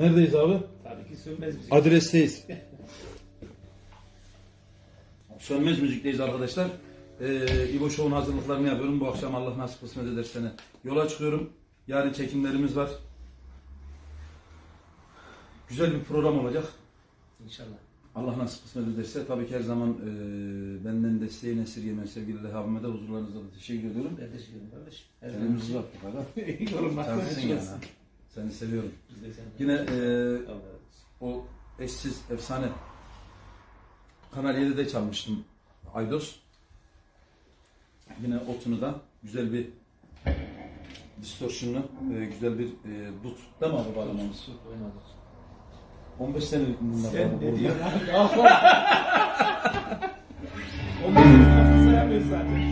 Neredeyiz abi? Tabii ki sönmez müzik. Adresteyiz. Sönmez müzikteyiz arkadaşlar. Ee, İbo Show'un hazırlıklarını yapıyorum. Bu akşam Allah nasip kısmet ederse yola çıkıyorum. Yarın çekimlerimiz var. Güzel bir program olacak. İnşallah. Allah nasip kısmet ederse tabii ki her zaman e, benden desteğini esirgemeyen sevgili Lehabime de huzurlarınızda da teşekkür ediyorum. Ben teşekkür ederim kardeşim. Elimizi uzattık hala. Yorum bakmak Sensin yani. Seni seviyorum. Biz de seni. Yine e, o eşsiz efsane Kanal 7'de çalmıştım Aydos. Yine otunu da güzel bir distortion'lu e, güzel bir e, dut değil mi abi bağlamamız? Süt oynadık. 15 senelik bunlar Sen ne diyorsun abi? Daha fazla. Ondan sonra sayamıyoruz zaten.